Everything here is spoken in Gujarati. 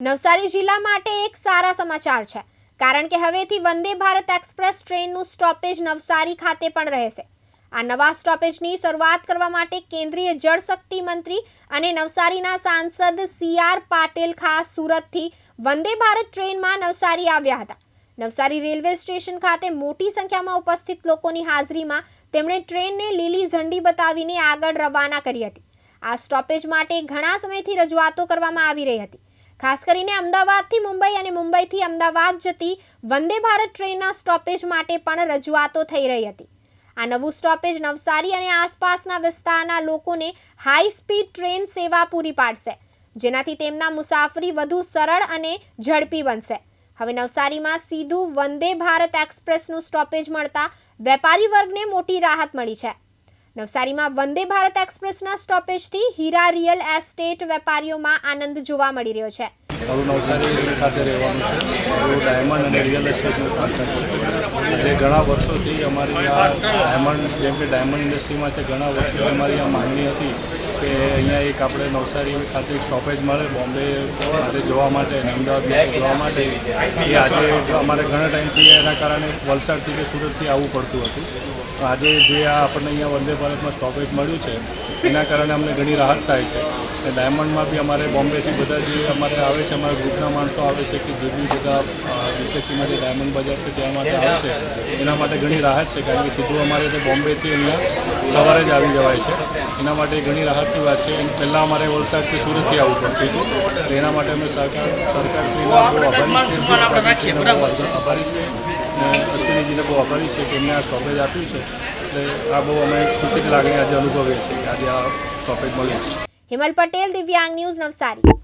નવસારી જિલ્લા માટે એક સારા સમાચાર છે. કારણ કે હવેથી વંદે ભારત એક્સપ્રેસ ટ્રેનનું સ્ટોપેજ નવસારી ખાતે પણ રહેશે. આ નવા સ્ટોપેજની શરૂઆત કરવા માટે કેન્દ્રીય જળશક્તિ મંત્રી અને નવસારીના સાંસદ સી આર પાટીલ ખાસ સુરતથી વંદે ભારત ટ્રેનમાં નવસારી આવ્યા હતા. નવસારી રેલવે સ્ટેશન ખાતે મોટી સંખ્યામાં ઉપસ્થિત લોકોની હાજરીમાં તેમણે ટ્રેનને લીલી ઝંડી બતાવીને આગળ રવાના કરી હતી. આ સ્ટોપેજ માટે ઘણા સમયથી રજૂઆતો કરવામાં આવી રહી હતી. ખાસ કરીને અમદાવાદથી મુંબઈ અને મુંબઈથી અમદાવાદ જતી વંદે ભારત ટ્રેનના સ્ટોપેજ માટે પણ રજૂઆતો થઈ રહી હતી. આ નવું સ્ટોપેજ નવસારી અને આસપાસના વિસ્તારના લોકોને હાઈ સ્પીડ ટ્રેન સેવા પૂરી પાડશે, જેનાથી તેમના મુસાફરી વધુ સરળ અને ઝડપી બનશે. હવે નવસારીમાં સીધું વંદે ભારત એક્સપ્રેસનું સ્ટોપેજ મળતા વેપારી વર્ગને મોટી રાહત મળી છે. નવસારીમાં વંદે ભારત એક્સપ્રેસના સ્ટોપેજથી હીરા રિયલ એસ્ટેટ વેપારીઓમાં આનંદ જોવા મળી રહ્યો છે. ખાતે રહેવાનું છે. ડાયમંડ અને રિયલ એસ્ટેટનું કામ જે ઘણા વર્ષોથી અમારી આ ડાયમંડ, જેમ કે ડાયમંડ ઇન્ડસ્ટ્રીમાં છે, ઘણા વર્ષોથી અમારી આ માંગણી હતી કે અહીંયા એક આપણે નવસારી ખાતે સ્ટોપેજ મળે બોમ્બે ખાતે જોવા માટે અને અમદાવાદ જોવા માટે. એ આજે અમારે ઘણા ટાઈમથી એના કારણે વલસાડથી કે સુરતથી આવવું પડતું હતું. આજે જે આ આપણને અહીંયા વંદે ભારતમાં સ્ટોપેજ મળ્યું છે, એના કારણે અમને ઘણી રાહત થાય છે. અને ડાયમંડમાં બી અમારે બોમ્બેથી બધા જે અમારે આવે છે, અમારા ગ્રુપના માણસો આવે છે કે જે બી બધા બીકેસીમાં જે ડાયમંડ બજાર છે, ત્યાં માટે આવે છે. એના માટે ઘણી રાહત છે, કારણ કે સીધું અમારે તો બોમ્બેથી અહીંયા સવારે જ આવી જવાય છે. એના માટે ઘણી રાહતની વાત છે. પહેલાં અમારે વલસાડથી સુરતથી આવવું પડતું હતું. તો એના માટે અમે સરકાર સરકારશ્રીના બહુ આભારી આભારી છે અને અશ્વિનીજીને બહુ આભારી છે કે એમને આ સ્ટોપેજ આપ્યું છે. એટલે આ બહુ અમે ખુશીની લાગણી આજે અનુભવીએ છીએ આજે આ સ્ટોપેજ મળ્યું હિમલ પટેલ દિવ્યાંગ ન્યૂઝ નવસારી.